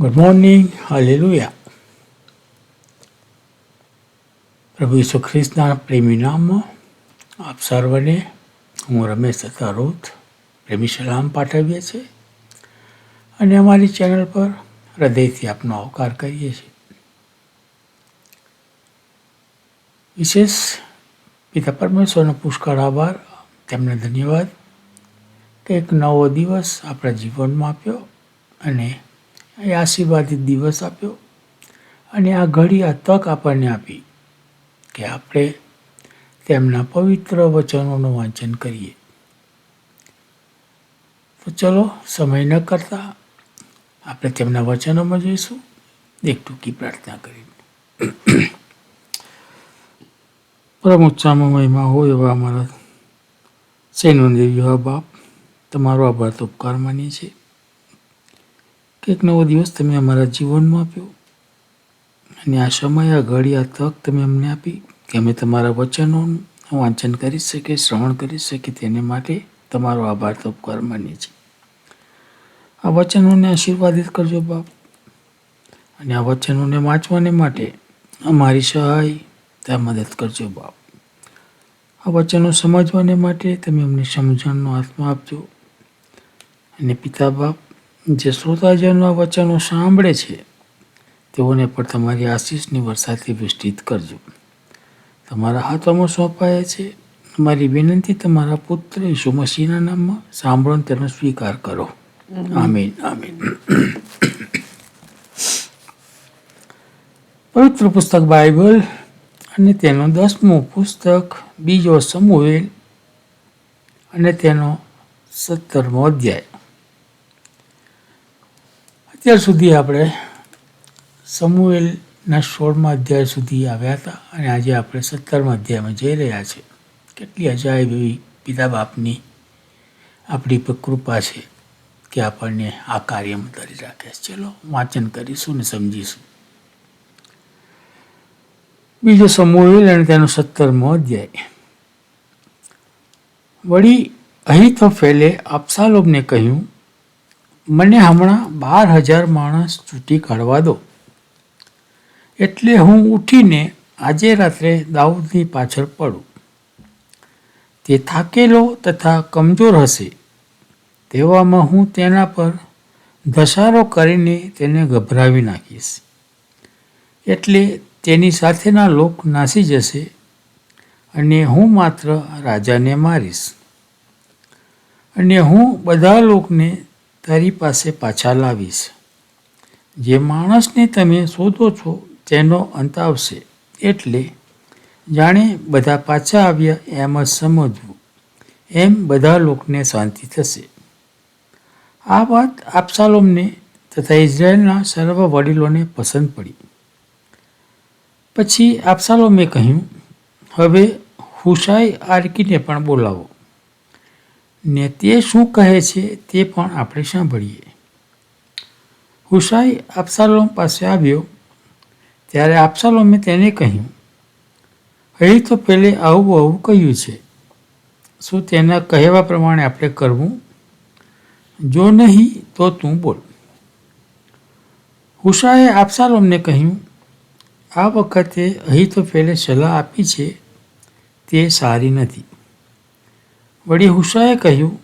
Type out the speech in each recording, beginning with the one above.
Good morning hallelujah પ્રભુ ઈસુ ખ્રિસ્તના પ્રેમી નામમાં આપ સર્વને હું રમેશ તથા પ્રેમી સલામ પાઠવીએ છીએ અને અમારી ચેનલ પર હૃદયથી આપનો આવકાર કરીએ છીએ. વિશેષ પિતા પરમેશ્વરનો પુષ્કળ આભાર, તેમને ધન્યવાદ કે એક નવો દિવસ આપણા જીવનમાં આપ્યો અને એ આશીર્વાદિત દિવસ આપ્યો અને આ ઘડી આ તક આપણને આપી કે આપણે તેમના પવિત્ર વચનોનું વાંચન કરીએ. તો ચલો સમય ન કરતા આપણે તેમના વચનોમાં જોઈશું. એક ટૂંકી પ્રાર્થના કરીને. પરમ ઉચ્ચામાં મહિમા હોય એવા અમારા સૈનો દેવી બાપ. તમારો આભાર તો ઉપકાર માનીએ છીએ. કે એક નવો દિવસ તમે અમારા જીવનમાં આપ્યો. અને આ સમય, આ ઘડી, આ તક તમે અમને આપી કે અમે તમારા વચનોનું વાંચન કરી શકીએ, શ્રવણ કરી શકીએ, તેને માટે તમારો આભાર તો ઉપકાર માનીએ છીએ. આ વચનોને આશીર્વાદિત કરજો બાપ. અને આ વચનોને વાંચવાને માટે અમારી સહાય ત્યાં મદદ કરજો બાપ. આ વચનો સમજવાને માટે તમે અમને સમજણનો આત્મા આપજો. અને પિતા બાપ જે શ્રોતાજનના વચનો સાંભળે છે તેઓને પણ તમારી આશીષની વરસાદથી વિષ્ટિત કરજો. તમારા હાથોમાં સોંપાયા છે. મારી વિનંતી તમારા પુત્ર ઈસુ મસીના નામમાં સાંભળો તેનો સ્વીકાર કરો. આમીન આમીન. પવિત્ર પુસ્તક બાઇબલ અને તેનો દસમું પુસ્તક બીજો સમુએલ અને તેનો સત્તરમો અધ્યાય. અત્યાર સુધી આપણે સમુએલના સોળમા અધ્યાય સુધી આવ્યા હતા અને આજે આપણે સત્તરમા અધ્યાયમાં જઈ રહ્યા છે કેટલી અજાયબ એવી પિતા બાપની આપણી પર કૃપા છે કે આપણને આ કાર્યમાં ધરી રાખે છે. ચલો વાંચન કરીશું ને સમજીશું. બીજો સમુએલ અને તેનો સત્તરમો અધ્યાય. વળી અહીં તો ફેલે અબસાલોમને કહ્યું મને હમણાં બાર હજાર માણસ ચૂંટી કાઢવા દો. એટલે હું ઉઠીને આજે રાત્રે દાઉદની પાછળ પડું. તે થાકેલો તથા કમજોર હશે. તેવામાં હું તેના પર ધસારો કરીને તેને ગભરાવી નાખીશ. એટલે તેની સાથેના લોક નાસી જશે અને હું માત્ર રાજાને મારીશ. અને હું બધા લોકને તારી પાસે પાછા લાવીશ. જે માણસને તમે શોધો છો, તેનો અંત આવશે. એટલે જાણે બધા પાછા આવ્યા એમ જ સમજવું. એમ બધા લોકોને શાંતિ થશે. આ વાત આપસાલોમને તથા ઇઝરાયલના સર્વ વડીલોને પસંદ પડી. પછી આપસાલોમે કહ્યું, હવે હુશાઈ આર્કીને પણ બોલાવો. ને તે શું કહે છે તે પણ આપણે સાંભળીએ. હુસાઈ આપસાલોમ પાસે આવ્યો. ત્યારે આપસાલોમે તેને કહ્યું, અહીં તો પેલે આવું આવું કહ્યું છે. શું તેના કહેવા પ્રમાણે આપણે કરવું? જો નહીં તો તું બોલ. હુસાએ આપસાલોમને કહ્યું, આ વખતે અહીં તો પહેલે સલાહ આપી છે, તે સારી નથી. વળી હુસાએ કહ્યું,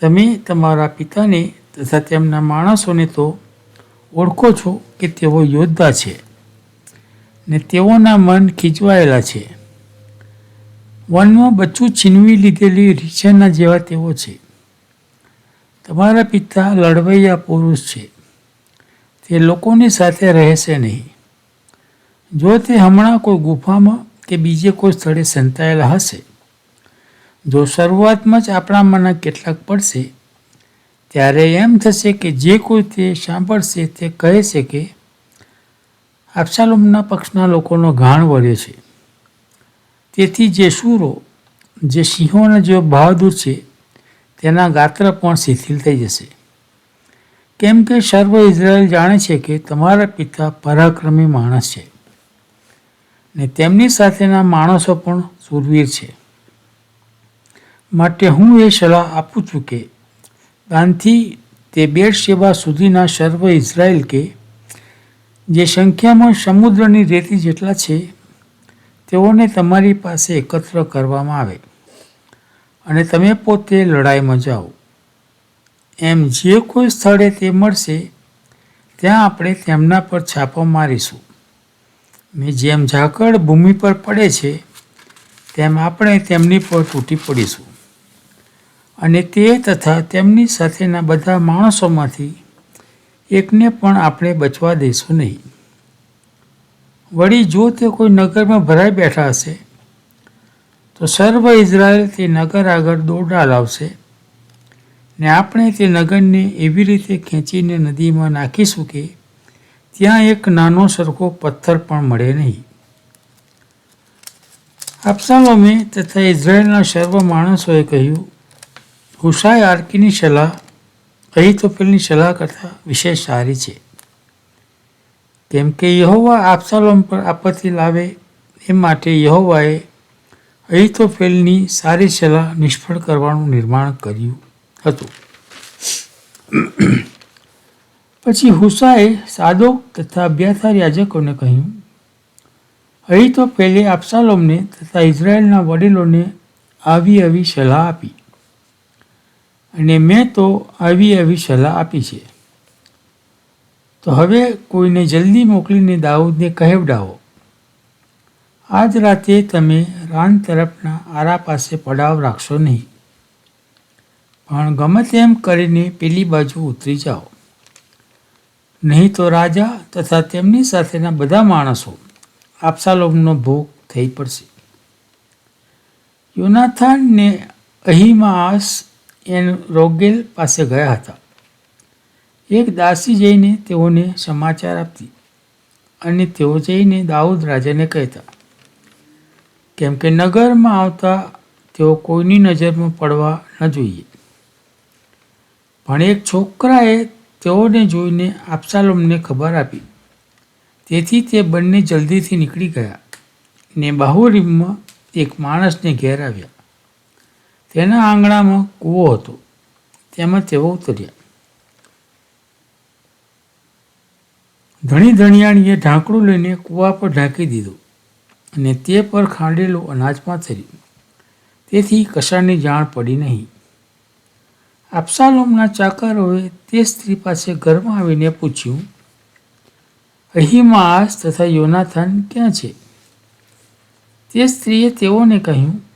તમે તમારા પિતાને તથા તેમના માણસોને તો ઓળખો છો કે તેઓ યોદ્ધા છે ને તેઓના મન ખીચવાયેલા છે. વનમાં બચ્ચું છીનવી લીધેલી રીછાના જેવા તેઓ છે. તમારા પિતા લડવૈયા પુરુષ છે. તે લોકોની સાથે રહેશે નહીં. જો તે હમણાં કોઈ ગુફામાં કે બીજે કોઈ સ્થળે સંતાયેલા હશે જો શરૂઆતમાં જ આપણામાંના કેટલાક પડશે, ત્યારે એમ થશે કે જે કોઈ તે સાંભળશે તે કહે છે કે આપસાલોમના પક્ષના લોકોનો ઘાણ વર્યો છે. તેથી જે શૂરો જે સિંહોના જેવો બહાદુર છે, તેના ગાત્ર પણ શિથિલ થઈ જશે. કેમ કે સર્વ ઇઝરાયલ જાણે છે કે તમારા પિતા પરાક્રમી માણસ છે ને તેમની સાથેના માણસો પણ સુરવીર છે. માટે હું એ સલાહ આપું છું કે દાનથી તે બેડ સેવા સુધીના સર્વ ઇઝરાયલ કે જે સંખ્યામાં સમુદ્રની રેતી જેટલા છે, તેઓને તમારી પાસે એકત્ર કરવામાં આવે અને તમે પોતે લડાઈમાં જાઓ. એમ જે કોઈ સ્થળે તે મળશે, ત્યાં આપણે તેમના પર છાપો મારીશું. ને જેમ ઝાકળ ભૂમિ પર પડે છે, તેમ આપણે તેમની પર તૂટી પડીશું. અને તે તથા તેમની સાથેના બધા માણસોમાંથી એકને પણ આપણે બચવા દઈશું નહીં. વળી જો તે કોઈ નગરમાં ભરાઈ બેઠા હશે, તો સર્વ ઇઝરાયલ તે નગર આગળ દોરડા લાવશે ને આપણે તે નગરને એવી રીતે ખેંચીને નદીમાં નાખીશું કે ત્યાં એક નાનો સરખો પથ્થર પણ મળે નહીં. અબશાલોમે તથા ઇઝરાયલના સર્વ માણસોએ કહ્યું હુશાય આર્કીની સલાહ અહીતોફેલની સલાહ કરતાં વિશેષ સારી છે. કેમ કે યહોવા આપસાલોમ પર આપત્તિ લાવે એ માટે યહોવાએ અહીતોફેલની સારી સલાહ નિષ્ફળ કરવાનું નિર્માણ કર્યું હતું. પછી હુસાએ સાદોક તથા અભ્યાસા યાજકોને કહ્યું અહીં તો પહેલે અબશાલોમને તથા ઇઝરાયેલના વડીલોને આવી આવી સલાહ આપી. અને મેં તો આવી આવી સલાહ આપી છે. તો હવે કોઈને જલ્દી મોકલીને દાઉદને કહેવડાવો. આજ રાતે તમે રાન તરફના આરા પાસે પડાવ રાખશો નહીં. પણ ગમે તેમ કરીને પેલી બાજુ ઉતરી જાઓ. નહીં તો રાજા તથા તેમની સાથેના બધા માણસો આપસાલોમનો ભોગ થઈ પડશે. યોનાથાન ને અહીમાસ એન રોગેલ પાસે ગયા હતા. એક દાસી જઈને તેઓને સમાચાર આપતી અને તેઓ જઈને દાઉદ રાજાને કહેતા, કેમ કે નગરમાં આવતા તેઓ કોઈની નજરમાં પડવા ન જોઈએ. પણ એક છોકરાએ તેઓને જોઈને આપસાલોમને ખબર આપી. તેથી તે બંને જલ્દીથી નીકળી ગયા ને બાહુરીમમાં એક માણસને ઘેર આવ્યા. તેના આંગણામાં કૂવો હતો. તેમાં તેઓ ઉતર્યા. ધણી ધણિયાણીએ ઢાંકણું લઈને કૂવા પર ઢાંકી દીધું અને તે પર ખાંડેલું અનાજ પાથર્યું. તેથી કશાની જાણ પડી નહીં. આપસાલોમના ચાકરોએ તે સ્ત્રી પાસે ઘરમાં આવીને પૂછ્યું અહીમાસ તથા યોનાથન ક્યાં છે? તે સ્ત્રીએ તેઓને કહ્યું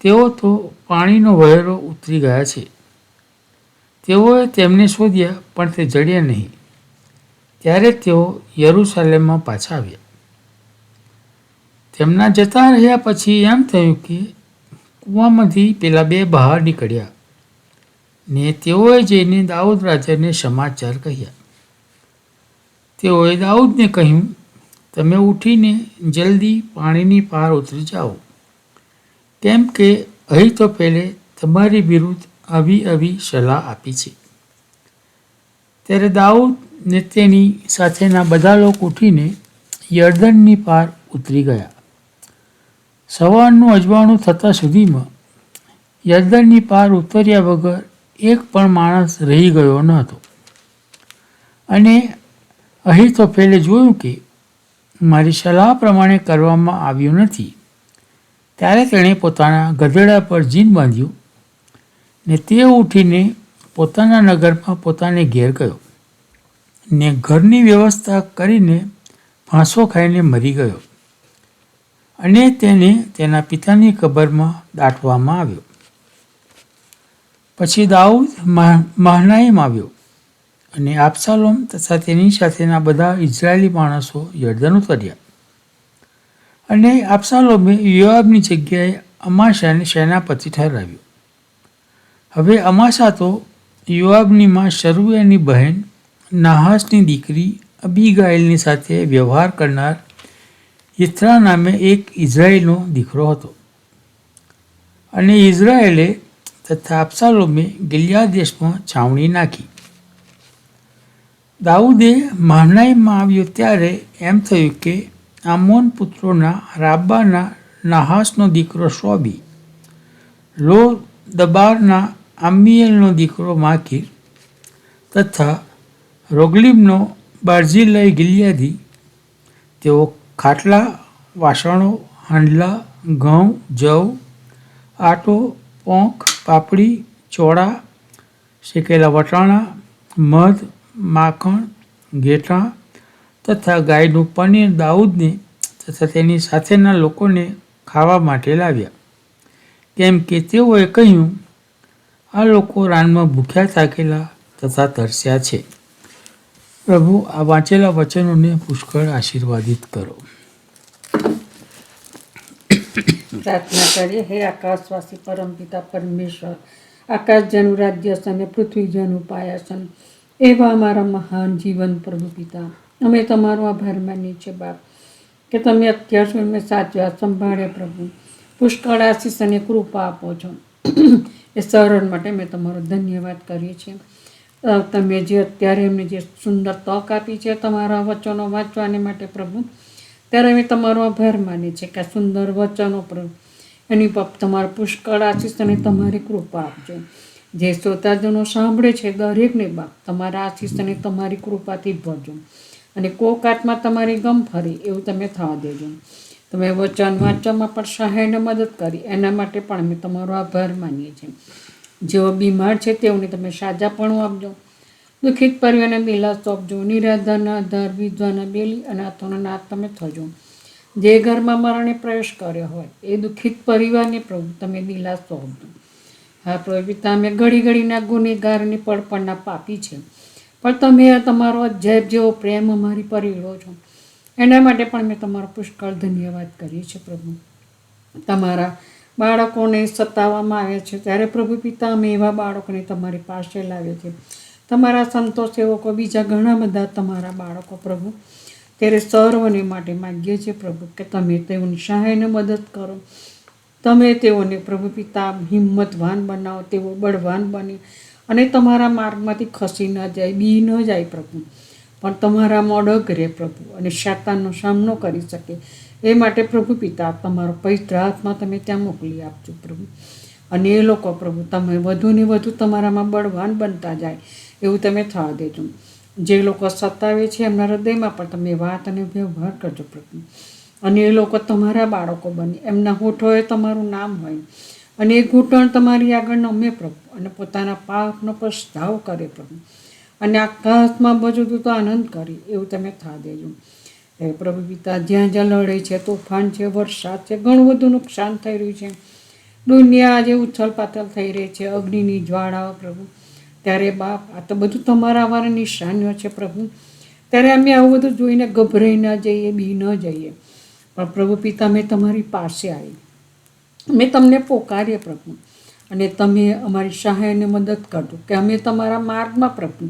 તેઓ તો પાણીનો વહેરો ઉતરી ગયા છે. તેઓએ તેમને શોધ્યા, પણ તે જડ્યા નહીં. ત્યારે તેઓ યરુસાલેમમાં પાછા આવ્યા. તેમના જતા રહ્યા પછી એમ થયું કે કૂવામાંથી પેલા બે બહાર નીકળ્યા ને તેઓએ જઈને દાઉદ રાજાને સમાચાર કહ્યા. તેઓએ દાઉદને કહ્યું, તમે ઉઠીને જલ્દી પાણીની પાર ઉતરી જાઓ. કેમ કે અહીં તો પહેલે તમારી વિરુદ્ધ આવી આવી સલાહ આપી છે. ત્યારે દાઉદ ને તેની સાથેના બધા લોકો ઉઠીને યર્દનની પાર ઉતરી ગયા. સવારનું અજવાણું થતાં સુધીમાં યર્દનની પાર ઉતર્યા વગર એક પણ માણસ રહી ગયો ન હતો. અને અહીં તો પહેલે જોયું કે મારી સલાહ પ્રમાણે કરવામાં આવ્યું નથી. ત્યારે તેણે પોતાના ગધેડા પર જીન બાંધ્યું ને તે ઉઠીને પોતાના નગરમાં પોતાને ઘેર ગયો ને ઘરની વ્યવસ્થા કરીને ફાંસો ખાઈને મરી ગયો અને તેને તેના પિતાની કબરમાં દાટવામાં આવ્યો. પછી દાઉદ મહનાઈમ આવ્યો અને આપસાલોમ તથા તેની સાથેના બધા ઇઝરાયેલી માણસો યર્દન ઉતર્યા. અને આપસાલોમે યોઆબની જગ્યાએ અમાશાને સેનાપતિ ઠરાવ્યો. હવે અમાશા તો યોઆબની માં શરૂયાની બહેન, નાહાસની દીકરી અબીગાઇલની સાથે વ્યવહાર કરનાર યથરા નામે એક ઇઝરાયેલનો દીકરો હતો. અને ઇઝરાયેલે તથા અબશાલોમે ગિલિયા દેશમાં છાવણી નાખી. દાઉદે માનાઈમાં આવ્યો ત્યારે એમ થયું કે આમોન પુત્રોના રાબાના નાહાસનો દીકરો શોબી. લો દબારના આમિયેલનો દીકરો માકીર તથા રોગલીમનો બાર્ઝિલય ગિલિયાદી. તેઓ ખાટલા, વાસણો, હાંડલા, ઘઉં, જવ, આટો, પોંખ, પાપડી, ચોળા, શેકેલા વટાણા, મધ, માખણ ઘેટાં તથા ગાયનું પનીર દાઉદને તથા તેની સાથેના લોકોને ખાવા માટે લાવ્યા. કેમ કે તેઓએ કહ્યું, આ લોકો રાનમાં ભૂખ્યા થાકેલા તથા તરસ્યા છે. પ્રભુ, આ વાંચેલા વચનોને પુષ્કળ આશીર્વાદિત કરો. પ્રાર્થના કરીએ, હે આકાશવાસી પરમપિતા પરમેશ્વર આકાશ જેનું રાજ્ય છે અને પૃથ્વીજનું પાયાસન, એવા અમારા મહાન જીવન પ્રભુ પિતા અમે તમારો આભાર માનીએ છીએ, બાપ. કે તમે અત્યાર સુધી મેં સાચવ્યા સંભાળ્યા, પ્રભુ. પુષ્કળ આશીષ અને કૃપા આપો છો. એ સરળ માટે મેં તમારો ધન્યવાદ કરીએ છીએ. તમે જે અત્યારે એમને જે સુંદર તક આપી છે તમારા વચનો વાંચવાને માટે, પ્રભુ, ત્યારે અમે તમારો આભાર માનીએ છીએ કે સુંદર વચનો, પ્રભુ, એની પર તમારા પુષ્કળ આશીષ અને તમારી કૃપા આપજો. જે શ્રોતાજનો સાંભળે છે દરેકને, બાપ, તમારા આશીષ અને તમારી કૃપાથી ભરજો અને કોકાટમાં તમારી ગમ ફરી, એવું તમે થવા દેજો. તમે વચન વાંચવામાં પણ સહાયને મદદ કરી, એના માટે પણ અમે તમારો આભાર માનીએ છીએ. જેઓ બીમાર છે તેઓને તમે સાજાપણું આપજો. દુઃખિત પરિવારને દિલાસો આપજો નિરાધારના આધાર, વિધવાના બેલી અને આથોના નાથ તમે થજો. જે ઘરમાં મરણે પ્રવેશ કર્યો હોય, એ દુઃખિત પરિવારને પ્રભુ તમે દિલાસો આપજો હા, પ્રભુ પિતા, અમે ઘડી ઘડીના ગુનેગારની પડપણના પાપી છે. પણ તમે તમારો અજાયબ જેવો પ્રેમ અમારી પર એળો છો. એના માટે પણ મેં તમારો પુષ્કળ ધન્યવાદ કરીએ છીએ પ્રભુ. તમારા બાળકોને સતાવવામાં આવે છે. ત્યારે પ્રભુ પિતા, અમે એવા બાળકોને તમારી પાસે લાવીએ છીએ તમારા સંતો સેવકો, બીજા ઘણા બધા તમારા બાળકો પ્રભુ. ત્યારે સર્વને માટે માગીએ છીએ પ્રભુ કે તમે તેઓની સહાયને મદદ કરો. તમે તેઓને પ્રભુ પિતા હિંમતવાન બનાવો, તેઓ બળવાન બને. અને તમારા માર્ગમાંથી ખસી ન જાય, બી ન જાય પ્રભુ. પણ તમારા મોડગ રહે પ્રભુ અને શાતાનનો સામનો કરી શકે. એ માટે પ્રભુ પિતા, તમારો પવિત્ર હાથમાં તમે ત્યાં મોકલી આપજો પ્રભુ. અને એ લોકો પ્રભુ, તમે વધુ ને વધુ તમારામાં બળવાન બનતા જાય એવું તમે થવા દેજો. જે લોકો સતાવે છે એમના હૃદયમાં પણ તમે વાત અને વ્યવહાર કરજો પ્રભુ. અને એ લોકો તમારા બાળકો બને, એમના હોઠોએ તમારું નામ હોય. અને એ ઘૂંટણ તમારી આગળ નમે પ્રભુ અને પોતાના પાપનો પસ્તાવ કરે પ્રભુ. અને આકાશમાં બધું તો આનંદ કરે, એવું તમે થા દેજો. હે પ્રભુ પિતા, જ્યાં જ્યાં લડે છે, તોફાન છે, વરસાદ છે, ઘણું બધું નુકસાન થઈ રહ્યું છે. દુનિયા આજે ઉછલ પાથલ થઈ રહી છે, અગ્નિની જ્વાળાઓ પ્રભુ. ત્યારે બાપ, આ તો બધું તમારા અમારા નિશાનીઓ છે, પ્રભુ. ત્યારે અમે આવું બધું જોઈને ગભરાઈ ન જઈએ, બી ન જઈએ. પણ પ્રભુ પિતા મેં તમારી પાસે આવી અમે તમને પોકારીએ પ્રભુ અને તમે અમારી સહાયને મદદ કરજો. કે અમે તમારા માર્ગમાં પ્રભુ.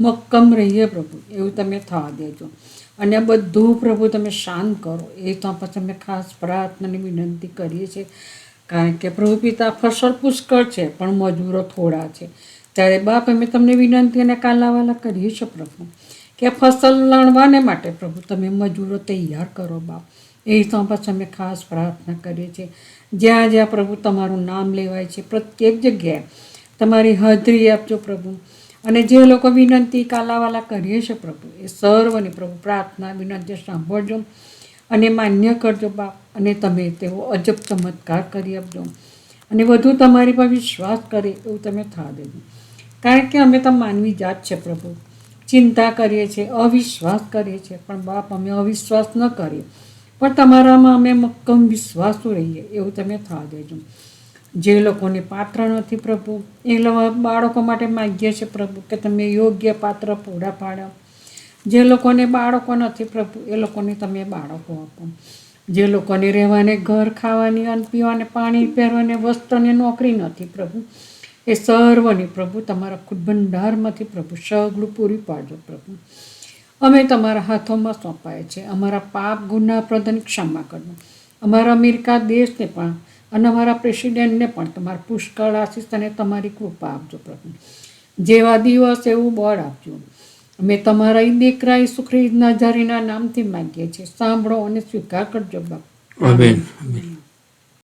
મક્કમ રહીએ પ્રભુ. એવું તમે થવા દેજો. અને આ બધું પ્રભુ તમે શાંત કરો. એ તો પછી અમે ખાસ પ્રાર્થનાની વિનંતી કરીએ છીએ. કારણ કે પ્રભુ પિતા ફસલ પુષ્કળ છે, પણ મજૂરો થોડા છે. ત્યારે બાપ, અમે તમને વિનંતી અને કાલાવાલા કરીએ છીએ પ્રભુ. કે ફસલ લણવાને માટે પ્રભુ તમે મજૂરો તૈયાર કરો બાપ. એ તો પછી અમે ખાસ પ્રાર્થના કરીએ છીએ. જ્યાં જ્યાં પ્રભુ તમારું નામ લેવાય છે, પ્રત્યેક જગ્યાએ તમારી હાજરી આપજો પ્રભુ. અને જે લોકો વિનંતી કાલાવાલા કરીએ છે પ્રભુ, એ સર્વની પ્રભુ પ્રાર્થના, વિનંતી સાંભળજો અને માન્ય કરજો બાપ, અને તમે તેઓ અજબ ચમત્કાર કરી આપજો. અને વધુ તમારી પર વિશ્વાસ કરે એવું તમે થા દેજો. કારણ કે અમે તો માનવી જાત છે પ્રભુ. ચિંતા કરીએ છીએ, અવિશ્વાસ કરીએ છીએ, પણ બાપ, અમે અવિશ્વાસ ન કરીએ. પણ તમારામાં અમે મક્કમ વિશ્વાસુ રહીએ, એવું તમે થવા દેજો. જે લોકોને પાત્ર નથી પ્રભુ, એ બાળકો માટે માગીએ છીએ પ્રભુ કે તમે યોગ્ય પાત્ર પૂરા પાડો. જે લોકોને બાળકો નથી પ્રભુ, એ લોકોને તમે બાળકો આપો. જે લોકોને રહેવાને ઘર ખાવાની અન્ન પીવાને પાણી પહેરવાને વસ્ત્રને નોકરી નથી પ્રભુ, એ સર્વની પ્રભુ તમારા ખુદ ભંડારમાંથી પ્રભુ સગળું પૂરી પાડજો પ્રભુ. અમે તમારા હાથોમાં સોંપાય છે. અમારા પાપ ગુના પ્રદાન ક્ષમા કરજો અમારા અમેરિકા દેશને પણ અને અમારા પ્રેસિડેન્ટને પણ તમારા પુષ્કળ આશીષ અને તમારી કૃપા આપજો પ્રભુ. જેવા દિવસ એવું બળ આપજો. અમે તમારા ઈ દીકરા ઈસુ ખ્રિસ્ત નામથી માગીએ છીએ. સાંભળો અને સ્વીકાર કરજો બાપ. Amen amen